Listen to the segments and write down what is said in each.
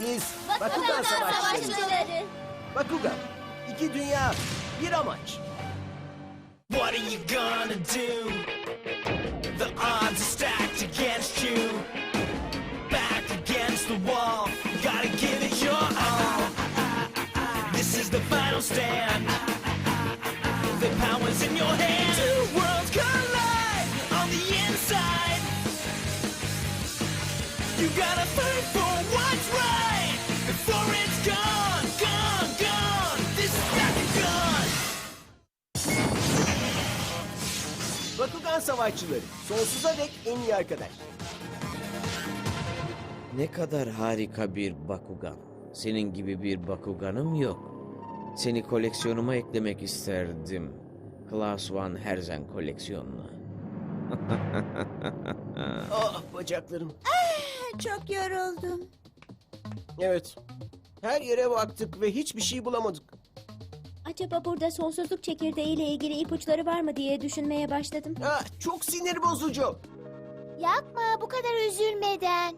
biz Bakugan Savaşçıları. Bakugan, iki dünya, bir amaç. What are you gonna do? The odds are stacked against you. Back against the wall, gotta give it your all. This is the final stand. The power's in your hand. Two worlds collide on the inside. You gotta fight for Bakugan Savaşçıları, sonsuza dek en iyi arkadaş. Ne kadar harika bir Bakugan. Senin gibi bir Bakuganım yok. Seni koleksiyonuma eklemek isterdim. Klaus Van Herzen koleksiyonuna. Ah bacaklarım. Çok yoruldum. Evet. Her yere baktık ve hiçbir şey bulamadık. Acaba burada sonsuzluk çekirdeği ile ilgili ipuçları var mı diye düşünmeye başladım. Ah, çok sinir bozucu. Yapma bu kadar üzülmeden.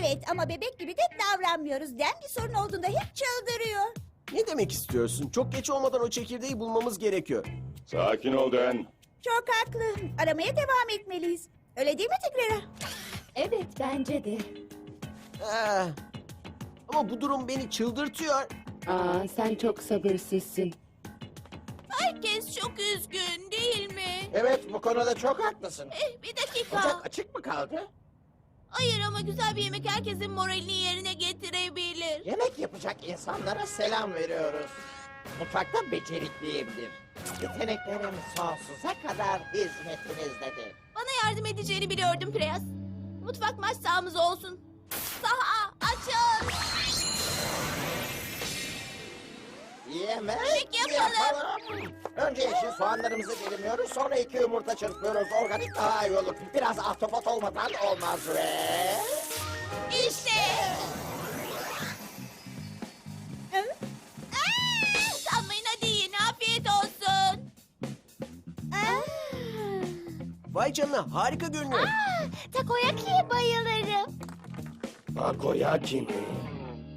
Evet ama bebek gibi de davranmıyoruz. Den bir sorun olduğunda hep çıldırıyor. Ne demek istiyorsun? Çok geç olmadan o çekirdeği bulmamız gerekiyor. Sakin ol Den. Çok haklı. Aramaya devam etmeliyiz. Öyle değil mi Tigrera? Evet bence de. Ah. Ama bu durum beni çıldırtıyor. Aa, sen çok sabırsızsın. Herkes çok üzgün değil mi? Evet bu konuda çok haklısın. Eh, bir dakika. Ocak açık mı kaldı? Hayır ama güzel bir yemek herkesin moralini yerine getirebilir. Yemek yapacak insanlara selam veriyoruz. Mutfakta becerikliyimdir. Yeteneklerim sonsuza kadar hizmetinizdedir. Bana yardım edeceğini biliyordum Preyas. Mutfak maç sahamız olsun. Saha açın. Yemek Yemek yapalım. yapalım. Önce yeşil soğanlarımızı dilimliyoruz, sonra iki yumurta çırpıyoruz. Organik daha iyi olur. Biraz ahtapot olmadan olmaz ve... İşte. Aa, Sanmayın hadi yiyin afiyet olsun. Vay canına harika görünüyor. Takoyaki'ye bayılırım. Takoyaki mi?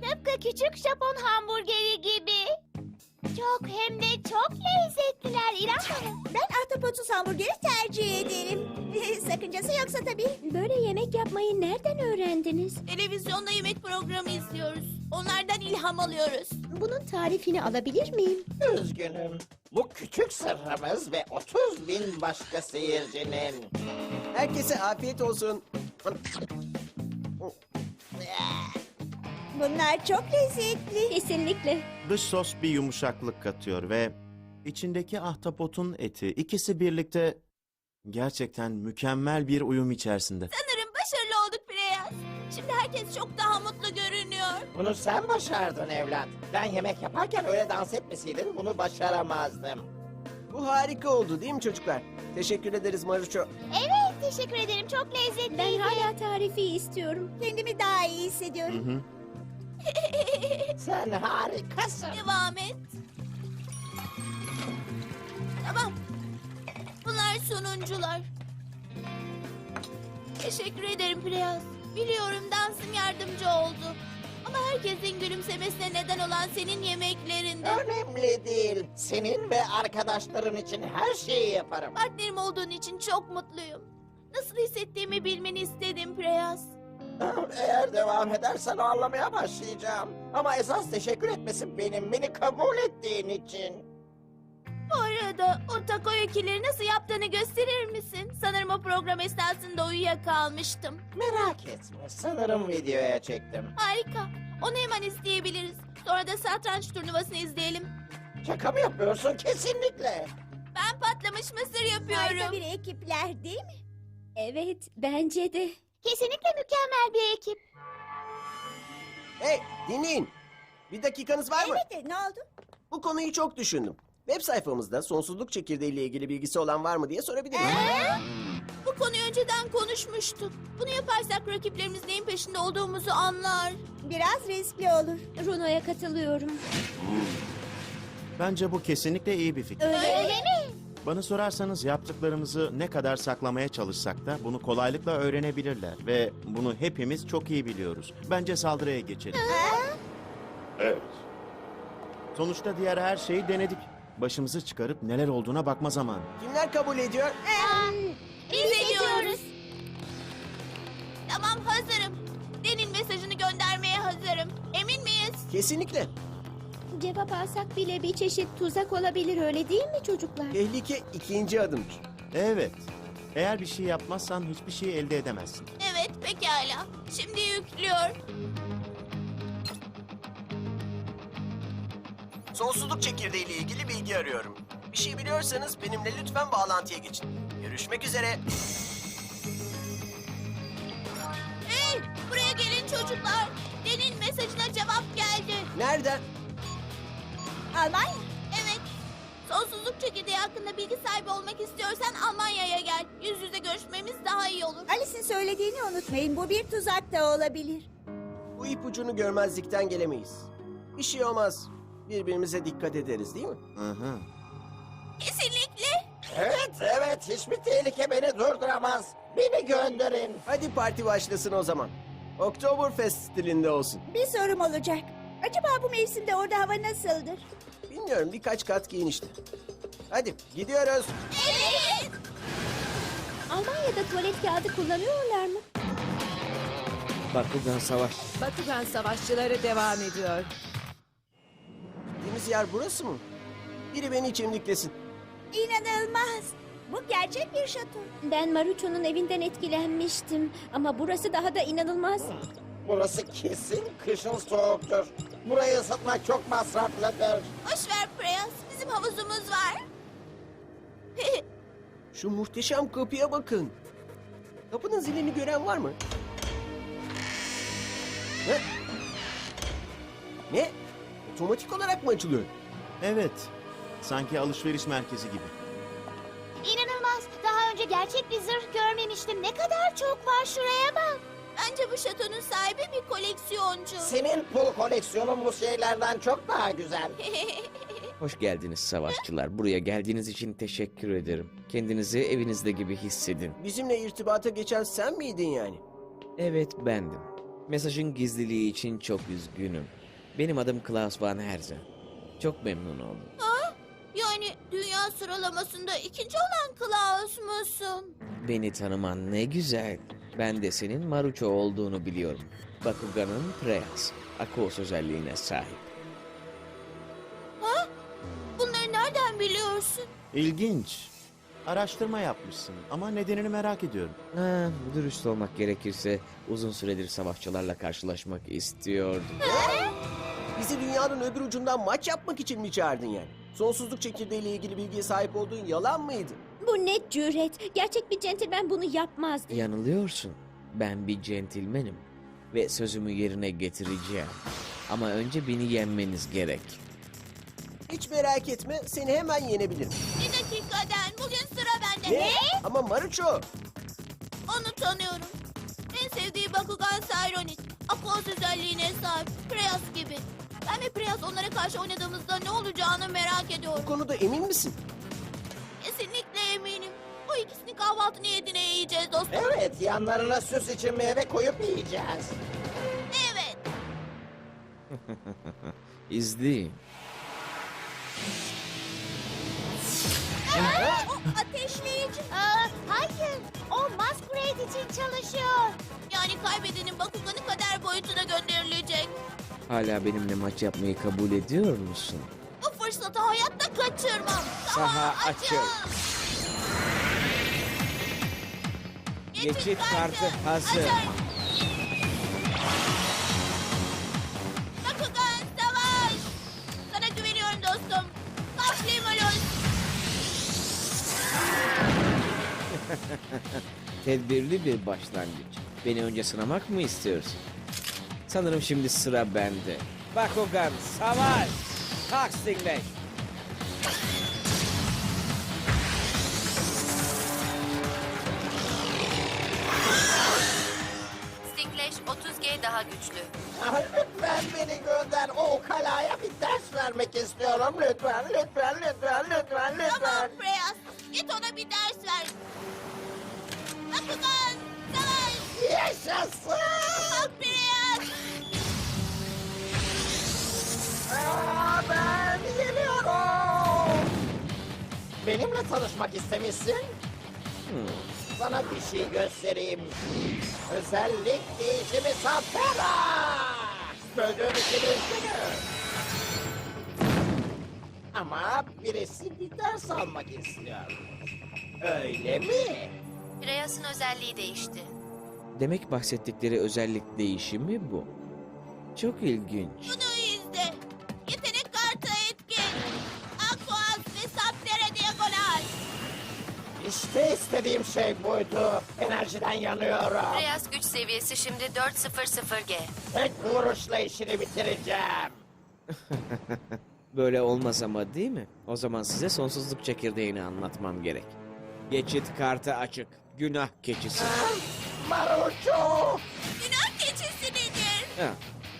Tıpkı küçük Japon hamburgeri gibi. Çok hem de çok lezzetliler İrem Hanım. Ben ahtapotsuz hamburgeri tercih ederim. Sakıncası yoksa tabii. Böyle yemek yapmayı nereden öğrendiniz? Televizyonda yemek programı izliyoruz. Onlardan ilham alıyoruz. Bunun tarifini alabilir miyim? Üzgünüm. Bu küçük sırrımız ve 30 bin başka seyircinin. Herkese afiyet olsun. Bunlar çok lezzetli. Kesinlikle. Dış sos bir yumuşaklık katıyor ve içindeki ahtapotun eti ikisi birlikte gerçekten mükemmel bir uyum içerisinde. Sanırım başarılı olduk Preyas. Şimdi herkes çok daha mutlu görünüyor. Bunu sen başardın evlat. Ben yemek yaparken öyle dans etmeseydin bunu başaramazdım. Bu harika oldu değil mi çocuklar? Teşekkür ederiz Maruço. Evet teşekkür ederim çok lezzetli. Ben hala tarifi istiyorum. Kendimi daha iyi hissediyorum. Hı hı. Sen harikasın. Devam et. Tamam. Bunlar sonuncular. Teşekkür ederim Preyas. Biliyorum dansım yardımcı oldu. Ama herkesin gülümsemesine neden olan senin yemeklerinde. Önemli değil. Senin ve arkadaşların için her şeyi yaparım. Partnerim olduğun için çok mutluyum. Nasıl hissettiğimi bilmeni istedim Preyas. Eğer devam edersen ağlamaya başlayacağım. Ama esas teşekkür etmesi benim. Beni kabul ettiğin için. Bu arada o takoyakileri nasıl yaptığını gösterir misin? Sanırım o program esnasında uyuyakalmıştım. Merak etme. Sanırım videoya çektim. Harika. Onu hemen izleyebiliriz. Sonra da satranç turnuvasını izleyelim. Şaka mı yapıyorsun? Kesinlikle. Ben patlamış mısır Harika yapıyorum. bir ekipler değil mi? Evet bence de. Kesinlikle mükemmel bir ekip. Hey dinleyin. Bir dakikanız var mı? Evet, ne oldu? Bu konuyu çok düşündüm. Web sayfamızda sonsuzluk çekirdeği ile ilgili bilgisi olan var mı diye sorabilirim. Bu konuyu önceden konuşmuştuk. Bunu yaparsak rakiplerimiz neyin peşinde olduğumuzu anlar. Biraz riskli olur. Runo'ya katılıyorum. Bence bu kesinlikle iyi bir fikir. Öyle, mi? Bana sorarsanız yaptıklarımızı ne kadar saklamaya çalışsak da bunu kolaylıkla öğrenebilirler ve bunu hepimiz çok iyi biliyoruz. Bence saldırıya geçelim. Evet. Sonuçta diğer her şeyi denedik. Başımızı çıkarıp neler olduğuna bakma zamanı. Kimler kabul ediyor? Biz ediyoruz. Tamam hazırım. Den'in mesajını göndermeye hazırım. Emin miyiz? Kesinlikle. Cevap alsak bile bir çeşit tuzak olabilir öyle değil mi çocuklar? Tehlike ikinci adımdır. Evet. Eğer bir şey yapmazsan hiçbir şey elde edemezsin. Evet pekala. Şimdi yüklüyor. Sonsuzluk çekirdeği ile ilgili bilgi arıyorum. Bir şey biliyorsanız benimle lütfen bağlantıya geçin. Görüşmek üzere. Hey buraya gelin çocuklar. Den'in mesajına cevap geldi. Nereden? Almanya. Evet. Sonsuzluk çekirdeği hakkında bilgi sahibi olmak istiyorsan Almanya'ya gel. Yüz yüze görüşmemiz daha iyi olur. Alice'in söylediğini unutmayın. Bu bir tuzak da olabilir. Bu ipucunu görmezlikten gelemeyiz. Bir şey olmaz. Birbirimize dikkat ederiz değil mi? Hı hı. Kesinlikle. Evet, evet. Hiçbir tehlike beni durduramaz. Beni gönderin. Hadi parti başlasın o zaman. Oktoberfest stilinde olsun. Bir sorum olacak. Acaba bu mevsimde orada hava nasıldır? Bilmiyorum birkaç kat giyin işte. Hadi gidiyoruz. Evet. Almanya'da tuvalet kağıdı kullanıyorlar mı? Bakugan savaş. Bakugan savaşçıları devam ediyor. Gittiğimiz yer burası mı? Biri beni çimdiklesin. İnanılmaz. Bu gerçek bir şato. Ben Marucho'nun evinden etkilenmiştim. Ama burası daha da inanılmaz. Burası kesin kışın soğuktur. Burayı ısıtmak çok masraflıdır. Boş ver Preyas. Bizim havuzumuz var. Şu muhteşem kapıya bakın. Kapının zilini gören var mı? Ne? Ne? Otomatik olarak mı açılıyor? Evet. Sanki alışveriş merkezi gibi. İnanılmaz. Daha önce gerçek bir zırh görmemiştim. Ne kadar çok var şuraya bak. Bence bu şatonun sahibi bir koleksiyoncu. Senin pul koleksiyonun bu şeylerden çok daha güzel. Hoş geldiniz savaşçılar. Buraya geldiğiniz için teşekkür ederim. Kendinizi evinizde gibi hissedin. Bizimle irtibata geçen sen miydin yani? Evet bendim. Mesajın gizliliği için çok üzgünüm. Benim adım Klaus Van Herzen. Çok memnun oldum. yani dünya sıralamasında ikinci olan Klaus musun? Beni tanıman ne güzel. Ben de senin Marucho olduğunu biliyorum. Bakugan'ın Preyas. Akos özelliğine sahip. Bunları nereden biliyorsun? İlginç. Araştırma yapmışsın ama nedenini merak ediyorum. Ha, dürüst olmak gerekirse uzun süredir savaşçılarla karşılaşmak istiyordum. Bizi dünyanın öbür ucundan maç yapmak için mi çağırdın yani? Sonsuzluk çekirdeğiyle ilgili bilgiye sahip olduğun yalan mıydı? Bu ne cüret. Gerçek bir centilmen bunu yapmazdı. Yanılıyorsun. Ben bir centilmenim ve sözümü yerine getireceğim. Ama önce beni yenmeniz gerek. Hiç merak etme seni hemen yenebilirim. Bir dakika. Bugün sıra bende. Ama Marucho Onu tanıyorum. En sevdiği Bakugan Cyronic. Aquos özelliğine sahip. Preyas gibi. Ben ve Preyas onlara karşı oynadığımızda ne olacağını merak bu ediyorum. konuda emin misin? O ikisini kahvaltı niyetine yiyeceğiz dostum. Evet, yanlarına süs için meyve koyup yiyeceğiz. Evet. İzleyin. O ateşleyici. Aa, hayır. O Masquerade için çalışıyor. Yani kaybedenin Bakugan'ı kader boyutuna gönderilecek. Hala benimle maç yapmayı kabul ediyor musun? Bu fırsatı hayatta kaçırmam. Saha açıl. Geçit kartı hazır. Bakugan savaş. Sana güveniyorum dostum. Kaplimolus. Tedbirli bir başlangıç. Beni önce sınamak mı istiyorsun? Sanırım şimdi sıra bende. Bakugan savaş! Kalk Stingray! Güçlü. Ah, Lütfen beni gönder. O kalaya bir ders vermek istiyorum. Lütfen, lütfen, lütfen, lütfen, Tamam lütfen. Preyas. Git ona bir ders ver. Bakugan savaş. Yaşasın! Preyas. Aa, ben geliyorum. Benimle tanışmak istemişsin. Sana bir şey göstereyim. Özellik değişimi Sapera. Böldüğüm için üzgünüm. Ama birisi bir ders almak istiyor. Öyle mi? Preyas'ın özelliği değişti. Demek bahsettikleri özellik değişimi bu. Çok ilginç. Bunu İşte istediğim şey buydu. Enerjiden yanıyorum. Preyas güç seviyesi şimdi 400G. Tek vuruşla işini bitireceğim. Böyle olmaz ama değil mi? O zaman size sonsuzluk çekirdeğini anlatmam gerek. Geçit kartı açık. Günah keçisi. Maruço! Günah keçisi nedir? Ha,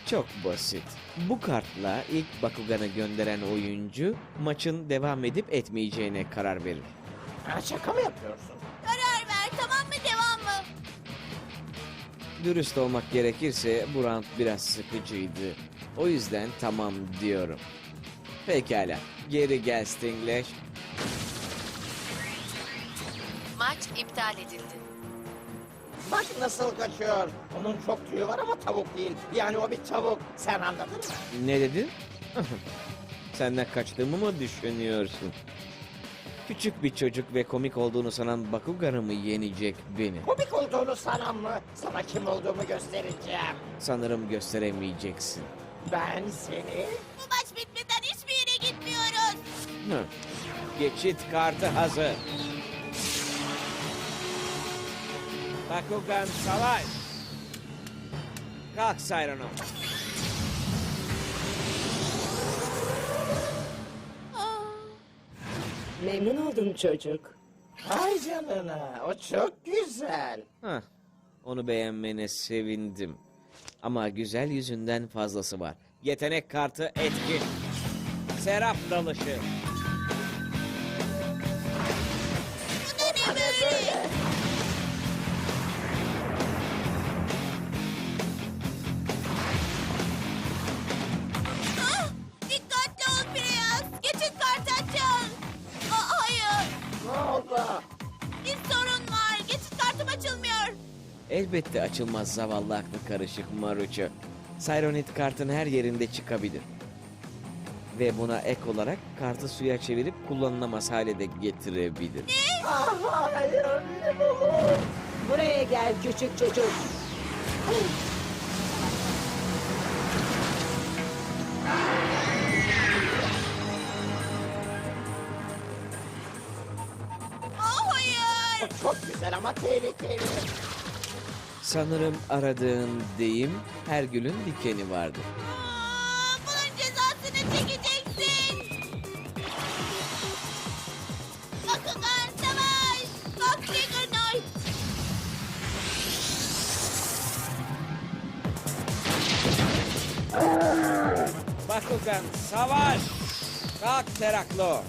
çok basit. Bu kartla ilk Bakugan'ı gönderen oyuncu maçın devam edip etmeyeceğine karar verir. Ha, şaka mı yapıyorsun? Karar ver tamam mı devam mı? Dürüst olmak gerekirse bu round biraz sıkıcıydı. O yüzden tamam diyorum. Pekala. Geri gel Stinglash. Maç iptal edildi. Bak nasıl kaçıyor. Onun çok tüyü var ama tavuk değil. Yani o bir tavuk. Sen anladın mı? Ne dedin? Senden kaçtığımı mı düşünüyorsun? Küçük bir çocuk ve komik olduğunu sanan Bakugan'ı mı yenecek beni? Komik olduğunu sanan mı? Sana kim olduğumu göstereceğim. Sanırım gösteremeyeceksin. Ben seni... Bu maç bitmeden hiçbir yere gitmiyoruz. Hı. Geçit kartı hazır. Bakugan savaş. Kalk Sayronum. Memnun oldum çocuk. Ay canına o çok güzel. Hah, onu beğenmene sevindim. Ama güzel yüzünden fazlası var. Yetenek kartı etkin. Serap dalışı. Elbette açılmaz zavallı aklı karışık Maruço. Sironit kartın her yerinde çıkabilir. Ve buna ek olarak kartı suya çevirip kullanılamaz hale de getirebilir. Ah, hayır. ne. Buraya gel küçük çocuk. Aa, hayır. Çok güzel ama tehlikeli. Sanırım aradığın deyim her gülün dikeni vardır. Aa, bunun cezasını çekeceksin. Bakugan savaş. Trigger Knight. Bakugan savaş! Kalk Teraklo!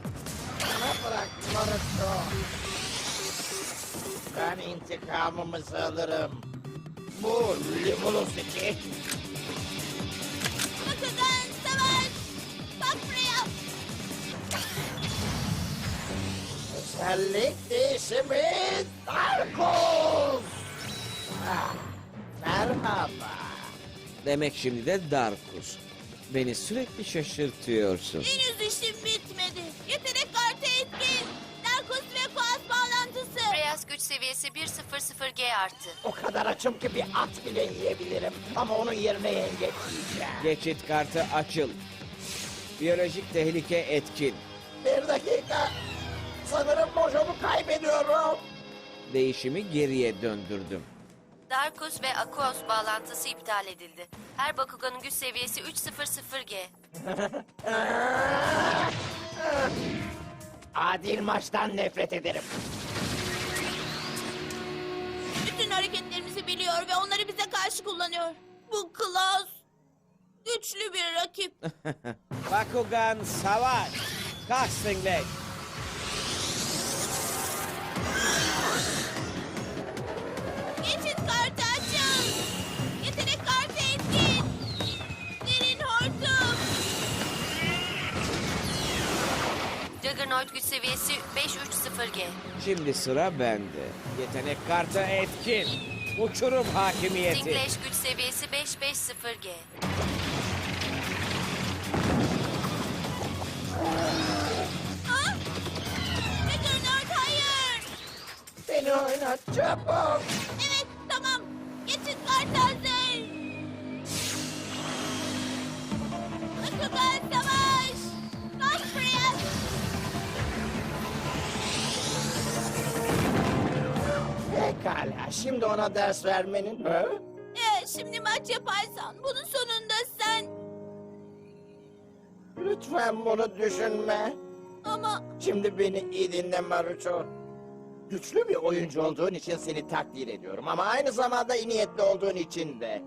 Bana bırak Maruço. Ben intikamımızı alırım. Bu Limulus için. Bakugan savaş. Kalk Preyas. Özellik değişimi Darkus. Ah, merhaba. Demek şimdi de Darkus. Beni sürekli şaşırtıyorsun. Henüz işim bitmedi. Seviyesi 100G arttı. O kadar açım ki bir at bile yiyebilirim. Ama onun yerine yengeç yiyeceğim. Geçit kartı açıl. Biyolojik tehlike etkin. Bir dakika. Sanırım mojomu kaybediyorum. Değişimi geriye döndürdüm. Darkus ve Aquos bağlantısı iptal edildi. Her Bakugan'ın güç seviyesi 300G. Adil maçtan nefret ederim. Bütün hareketlerimizi biliyor ve onları bize karşı kullanıyor. Bu Klaus güçlü bir rakip. Bakugan savaş. Kalk Stingray. Juggernaut güç seviyesi 530G. Şimdi sıra bende. Yetenek kartı etkin. Uçurum hakimiyeti. Stinglash güç seviyesi 550G. Ha? Juggernaut hayır. Beni oynat çabuk. Evet tamam. Geçit kartı Pekala, şimdi ona ders vermenin... Ha? Eğer şimdi maç yaparsan bunun sonunda sen... Lütfen bunu düşünme. Ama Şimdi beni iyi dinle Maruço. Güçlü bir oyuncu olduğun için seni takdir ediyorum ama aynı zamanda iyi niyetli olduğun için de.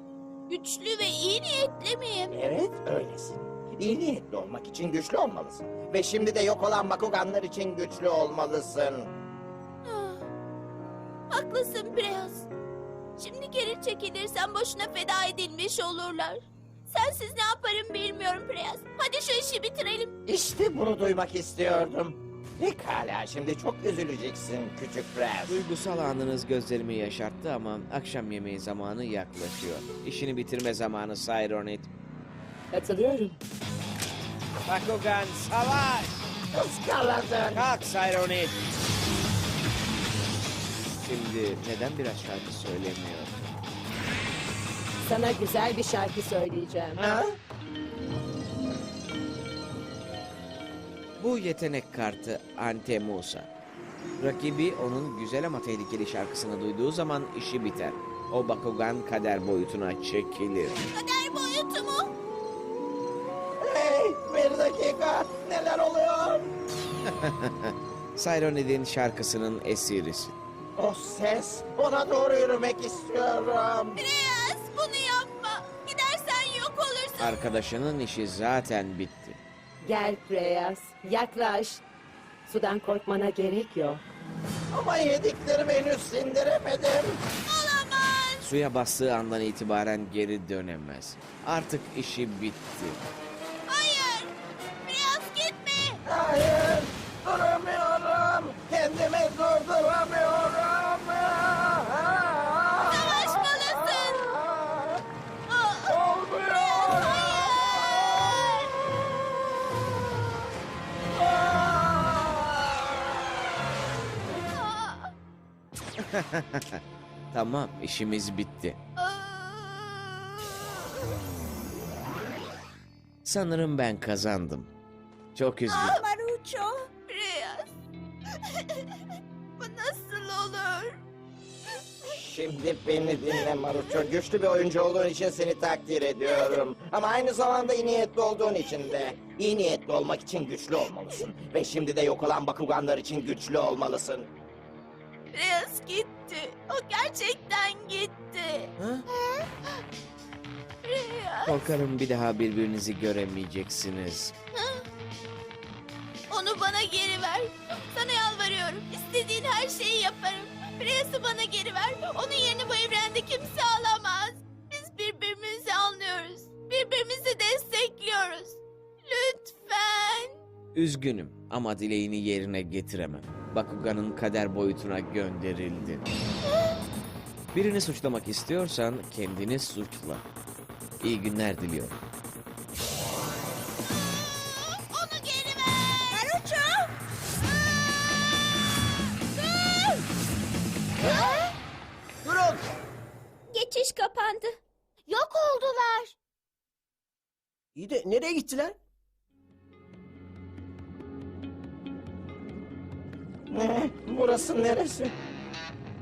güçlü ve iyi niyetli miyim? Evet, öylesin. İyi niyetli olmak için güçlü olmalısın. Ve şimdi de yok olan Bakuganlar için güçlü olmalısın. Haklısın Preyas. Şimdi geri çekilirsen boşuna feda edilmiş olurlar. Sensiz ne yaparım bilmiyorum Preyas. Hadi şu işi bitirelim. İşte bunu duymak istiyordum. Pekala, şimdi çok üzüleceksin küçük prens. Duygusal anınız gözlerimi yaşarttı ama akşam yemeği zamanı yaklaşıyor. İşini bitirme zamanı Sironit. Katılıyorum. Bakugan savaş. Iskaladın. Kalk Sironit. Şimdi neden biraz şarkı söylemiyor? Sana güzel bir şarkı söyleyeceğim. Ha? Bu yetenek kartı Antemusa. Rakibi onun güzel ama tehlikeli şarkısını duyduğu zaman işi biter. O Bakugan kader boyutuna çekilir. Kader boyutu mu? Hey, bir dakika. Neler oluyor? Sironid'in şarkısının esirisi. O ses, ona doğru yürümek istiyorum. Preyas bunu yapma. Gidersen yok olursun. Arkadaşının işi zaten bitti. Gel Preyas, yaklaş. Sudan korkmana gerek yok. Ama yediklerimi henüz sindiremedim. Olamaz. Suya bastığı andan itibaren geri dönemez. Artık işi bitti. Tamam, işimiz bitti. Sanırım ben kazandım. Çok üzgünüm. Maruço. Preyas. Bu nasıl olur? Şimdi beni dinle Maruço. Güçlü bir oyuncu olduğun için seni takdir ediyorum. Ama aynı zamanda iyi niyetli olduğun için de. İyi niyetli olmak için güçlü olmalısın. Ve şimdi de yok olan Bakuganlar için güçlü olmalısın. Preyas gitti. O gerçekten gitti. Ha? Korkarım bir daha birbirinizi göremeyeceksiniz. Onu bana geri ver. Sana yalvarıyorum. İstediğin her şeyi yaparım. Preyas'ı bana geri ver. Onun yerini bu evrende kimse alamaz. Üzgünüm ama dileğini yerine getiremem. Bakugan'ın kader boyutuna gönderildi. Birini suçlamak istiyorsan kendini suçla. İyi günler diliyorum. Onu geri ver. Maruço. Durun. Geçiş kapandı. Yok oldular. İyi de nereye gittiler? Burası neresi?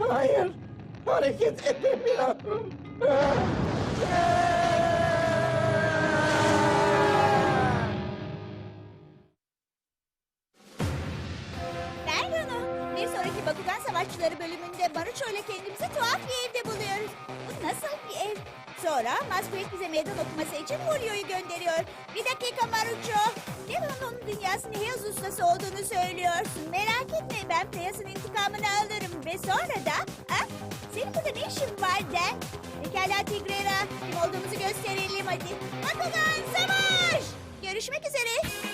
Hayır. Hareket edemiyorum. Ben. Bir sonraki Bakugan Savaşçıları bölümünde Maruço ile kendimizi tuhaf bir evde buluyoruz. Bu nasıl bir ev? Sonra Masquerade bize meydan okuması için Julio'yu gönderiyor. Bir dakika Maruço. Devon onun dünyasının Heos ustası olduğunu söylüyorsun. Merak etme ben Preyas'ın intikamını alırım. Ve sonra da... Ha? Senin burada ne işin var Den? Pekala Tigrera. Kim olduğumuzu gösterelim hadi. Bakugan savaş! Görüşmek üzere.